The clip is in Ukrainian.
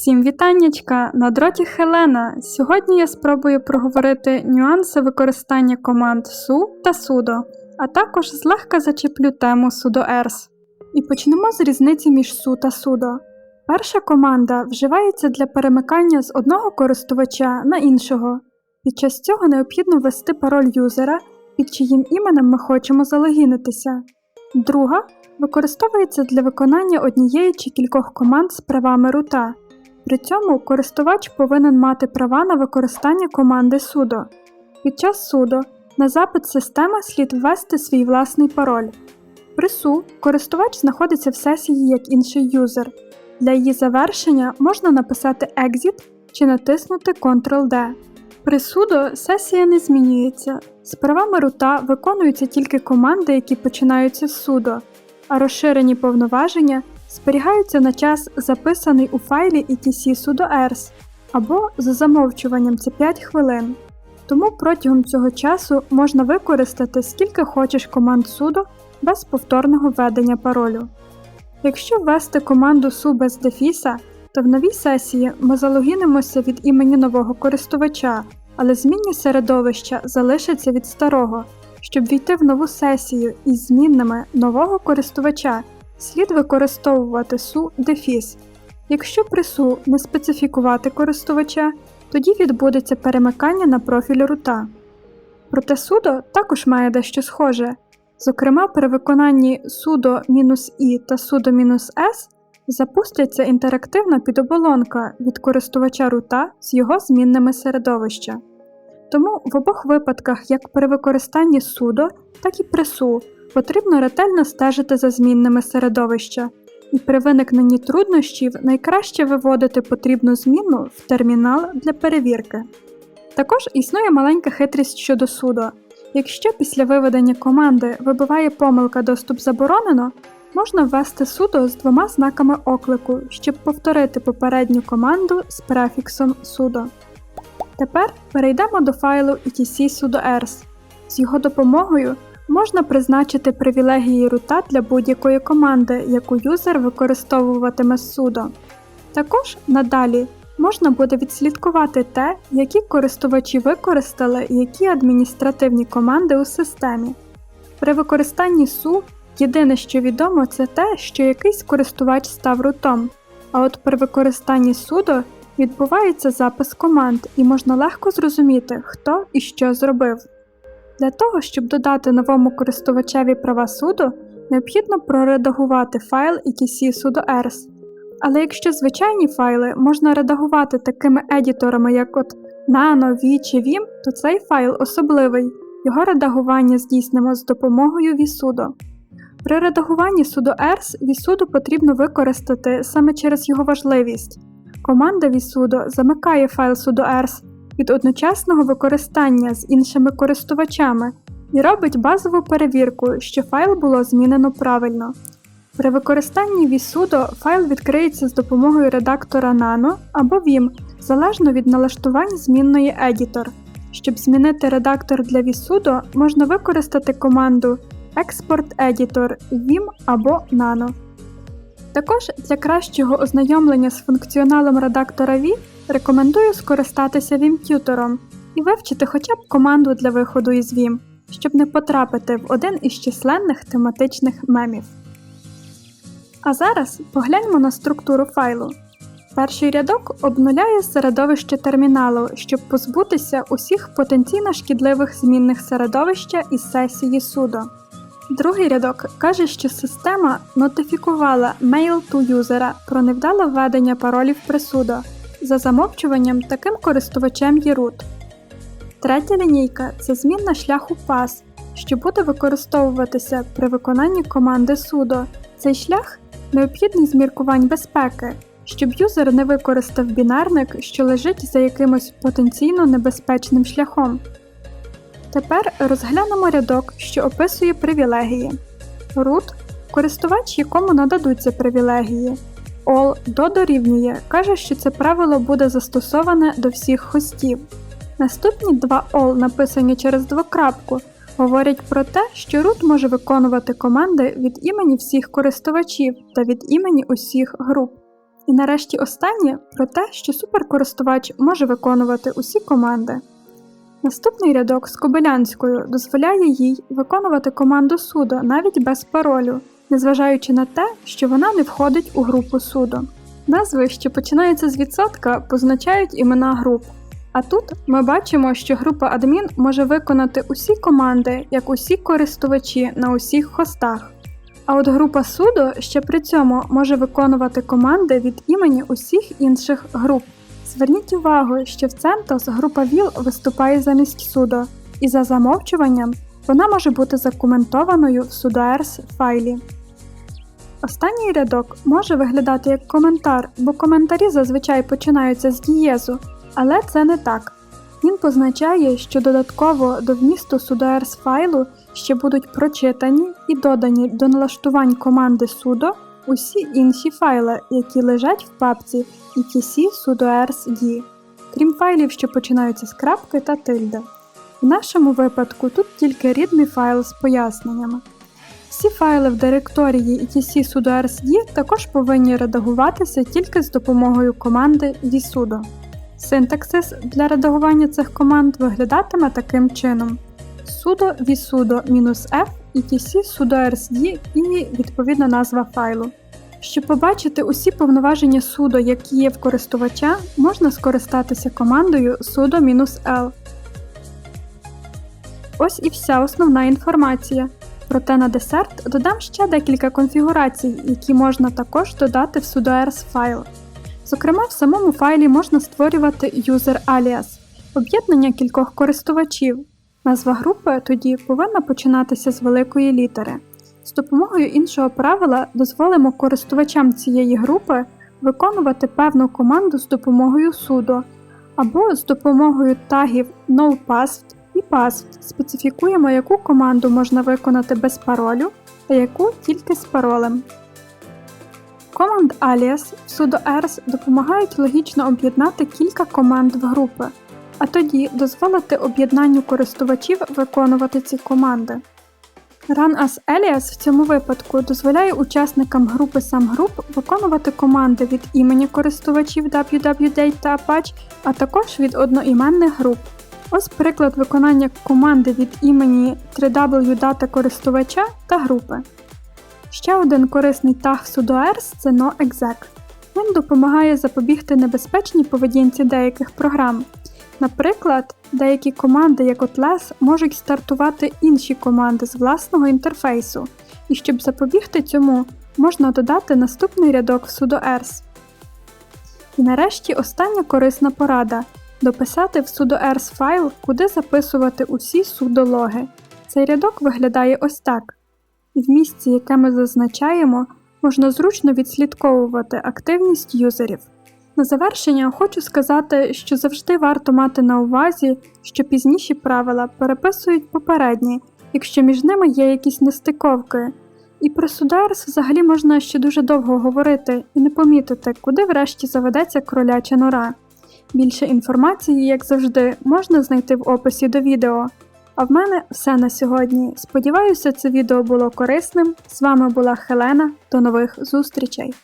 Всім вітаннячка! На дроті Хелена. Сьогодні я спробую проговорити нюанси використання команд su та sudo, а також злегка зачеплю тему sudo-ers. І почнемо з різниці між su та sudo. Перша команда вживається для перемикання з одного користувача на іншого. Під час цього необхідно ввести пароль юзера, під чиїм іменем ми хочемо залогінитися. Друга використовується для виконання однієї чи кількох команд з правами рута. При цьому користувач повинен мати права на використання команди sudo. Під час sudo на запит системи слід ввести свій власний пароль. При su користувач знаходиться в сесії як інший юзер. Для її завершення можна написати Exit чи натиснути Ctrl-D. При sudo сесія не змінюється. З правами рута виконуються тільки команди, які починаються з sudo, а розширені повноваження зберігаються на час, записаний у файлі etc sudo-ers, або за замовчуванням це 5 хвилин. Тому протягом цього часу можна використати скільки хочеш команд sudo без повторного введення паролю. Якщо ввести команду su без дефіса, то в новій сесії ми залогінимося від імені нового користувача, але змінні середовища залишаться від старого. Щоб війти в нову сесію із змінними нового користувача, слід використовувати su дефіс. Якщо при su не специфікувати користувача, тоді відбудеться перемикання на профіль рута. Проте sudo також має дещо схоже. Зокрема, при виконанні sudo-i та sudo-s запуститься інтерактивна підоболонка від користувача рута з його змінними середовища. Тому в обох випадках, як при використанні sudo, так і при su, потрібно ретельно стежити за змінними середовища, і при виникненні труднощів найкраще виводити потрібну зміну в термінал для перевірки. Також існує маленька хитрість щодо sudo. Якщо після виведення команди вибиває помилка доступ заборонено, можна ввести sudo з двома знаками оклику, щоб повторити попередню команду з префіксом sudo. Тепер перейдемо до файлу etc sudo-ers. З його допомогою можна призначити привілегії рута для будь-якої команди, яку юзер використовуватиме з sudo. Також надалі можна буде відслідкувати те, які користувачі використали які адміністративні команди у системі. При використанні su єдине, що відомо, це те, що якийсь користувач став рутом, а от при використанні sudo відбувається запис команд і можна легко зрозуміти, хто і що зробив. Для того, щоб додати новому користувачеві права sudo, необхідно проредагувати файл etc sudo-ers. Але якщо звичайні файли можна редагувати такими едіторами, як от Nano, V чи Vim, то цей файл особливий. Його редагування здійснимо з допомогою vsudo. При редагуванні sudo-ers vsudo потрібно використати саме через його важливість. Команда vsudo замикає файл sudo-ers від одночасного використання з іншими користувачами і робить базову перевірку, що файл було змінено правильно. При використанні vsudo файл відкриється з допомогою редактора Nano або Vim, залежно від налаштувань змінної Editor. Щоб змінити редактор для vsudo, можна використати команду Export Editor Vim або Nano. Також для кращого ознайомлення з функціоналом редактора V рекомендую скористатися Vim-тютором і вивчити хоча б команду для виходу із Vim, щоб не потрапити в один із численних тематичних мемів. А зараз погляньмо на структуру файлу. Перший рядок обнуляє середовище терміналу, щоб позбутися усіх потенційно шкідливих змінних середовища із сесії sudo. Другий рядок каже, що система нотифікувала mail to юзера про невдале введення паролів при sudo. За замовчуванням таким користувачем є root. Третя лінійка це змінна шляху pass, що буде використовуватися при виконанні команди sudo. Цей шлях необхідний з міркувань безпеки, щоб юзер не використав бінарник, що лежить за якимось потенційно небезпечним шляхом. Тепер розглянемо рядок, що описує привілегії. Root користувач, якому нададуться привілегії. All до дорівнює каже, що це правило буде застосоване до всіх хостів. Наступні два all, написані через двокрапку, говорять про те, що root може виконувати команди від імені всіх користувачів та від імені усіх груп. І нарешті останнє про те, що суперкористувач може виконувати усі команди. Наступний рядок з кобилянською дозволяє їй виконувати команду sudo навіть без паролю, незважаючи на те, що вона не входить у групу sudo. Назви, що починаються з відсотка, позначають імена груп. А тут ми бачимо, що група адмін може виконати усі команди, як усі користувачі на усіх хостах. А от група sudo ще при цьому може виконувати команди від імені усіх інших груп. Зверніть увагу, що в CentOS група VIL виступає замість sudo, і за замовчуванням вона може бути закоментованою в sudoers файлі. Останній рядок може виглядати як коментар, бо коментарі зазвичай починаються з дієзу, але це не так. Він позначає, що додатково до вмісту sudoers файлу ще будуть прочитані і додані до налаштувань команди sudo усі інші файли, які лежать в папці etc sudoers d, крім файлів, що починаються з крапки та тильди. В нашому випадку тут тільки рідний файл з поясненнями. Всі файли в директорії etc sudoers d також повинні редагуватися тільки з допомогою команди vsudo. Синтаксис для редагування цих команд виглядатиме таким чином: sudo vsudo-f etc sudoers-d і відповідна назва файлу. Щоб побачити усі повноваження sudo, які є в користувача, можна скористатися командою sudo-l. Ось і вся основна інформація. Проте на десерт додам ще декілька конфігурацій, які можна також додати в sudoers файл. Зокрема, в самому файлі можна створювати user alias – об'єднання кількох користувачів. Назва групи тоді повинна починатися з великої літери. З допомогою іншого правила дозволимо користувачам цієї групи виконувати певну команду з допомогою sudo або з допомогою тагів noPassword і password специфікуємо, яку команду можна виконати без паролю, а яку тільки з паролем. Команд alias в sudoers допомагають логічно об'єднати кілька команд в групи, а тоді дозволити об'єднанню користувачів виконувати ці команди. Run as alias в цьому випадку дозволяє учасникам групи SAMGroup виконувати команди від імені користувачів www та Apache, а також від одноіменних груп. Ось приклад виконання команди від імені 3W користувача та групи. Ще один корисний таг sudoers це noexec. Він допомагає запобігти небезпечній поведінці деяких програм. Наприклад, деякі команди, як от less, можуть стартувати інші команди з власного інтерфейсу, і щоб запобігти цьому, можна додати наступний рядок в sudoers. І нарешті остання корисна порада дописати в sudoers файл, куди записувати усі судологи. Цей рядок виглядає ось так. В місці, яке ми зазначаємо, можна зручно відслідковувати активність юзерів. На завершення хочу сказати, що завжди варто мати на увазі, що пізніші правила переписують попередні, якщо між ними є якісь нестиковки. І про Sudoers взагалі можна ще дуже довго говорити і не помітити, куди врешті заведеться кроляча нора. Більше інформації, як завжди, можна знайти в описі до відео. А в мене все на сьогодні. Сподіваюся, це відео було корисним. З вами була Хелена. До нових зустрічей!